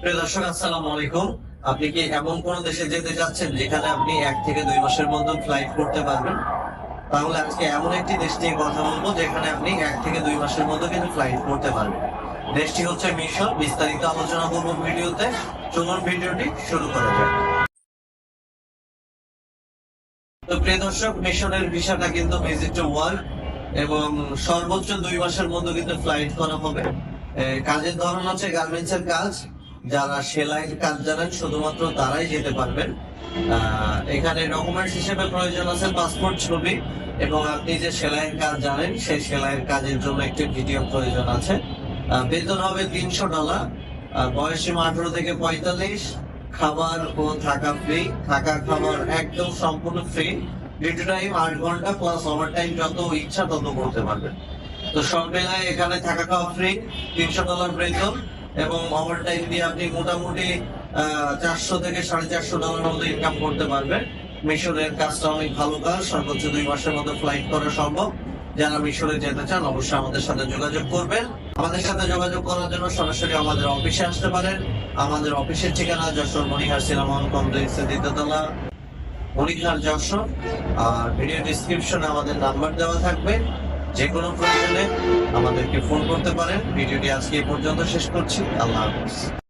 প্রিয় দর্শক, আসসালামু আলাইকুম। আপনি কি এমন কোন দেশে যেতে চাচ্ছেন যেখানে আপনি এক থেকে দুই মাসের মধ্যে ফ্লাইট করতে পারবেন? তাহলে আজকে এমন একটি দেশ নিয়ে কথা বলব যেখানে আপনি এক থেকে দুই মাসের মধ্যে কিন্তু ফ্লাইট করতে পারবেন। দেশটি হচ্ছে মিশর। বিস্তারিত আলোচনা করব ভিডিওতে। চলুন ভিডিওটি শুরু করা যাক। তো প্রিয় দর্শক মিশনের ভিসাটা কিন্তু ভিজিট টু ওয়ার্ল্ড এবং সর্বোচ্চ দুই মাসের মধ্যে কিন্তু ফ্লাইট করা হবে। কাজের ধরন হচ্ছে গার্মেন্টস এর কাজ। যারা সেলাইয়ের কাজ জানেন, শুধুমাত্র তারাই যেতে পারবেন। এখানে ডকুমেন্টস হিসেবে প্রয়োজন আছে পাসপোর্ট ছবি এবং আপনি যে সেলাইয়ের কাজ জানেন, সেই সেলাইয়ের কাজের জন্য একটি ভিডিও প্রয়োজন আছে। বেতন হবে তিনশো ডলার বয়স আঠারো থেকে পঁয়তাল্লিশ, খাবার ও থাকা ফ্রি থাকা খাবার একদম সম্পূর্ণ ফ্রি ডিউটি টাইম আট ঘণ্টা প্লাস ওভার টাইম যত ইচ্ছা তত করতে পারবেন। তো সব মিলায় এখানে থাকা খাওয়া ফ্রি তিনশো ডলার বেতন। এবং ওভার টাইম দিয়ে আপনি মোটামুটি চারশো থেকে সাড়ে চারশো ডলার মতো ইনকাম করতে পারবেন। মিশরের কাজটা অনেক ভালো কাজ। সর্বোচ্চ দুই মাসের মতো ফ্লাইট করা সম্ভব। যারা মিশরে যেতে চান, অবশ্যই আমাদের সাথে যোগাযোগ করবেন। আমাদের সাথে যোগাযোগ করার জন্য সরাসরি আমাদের অফিসে আসতে পারেন। আমাদের অফিসের ঠিকানা যশোর মনিহার সিনেমা কমপ্লেক্সের দ্বিতীয়তলা মনিহার যশোর। আর ভিডিও ডিসক্রিপশনে আমাদের নাম্বার দেওয়া থাকবে। যে কোনো প্রয়োজনে আমাদেরকে ফোন করতে পারেন। ভিডিওটি আজকে পর্যন্ত শেষ করছি। আল্লাহ হাফিজ।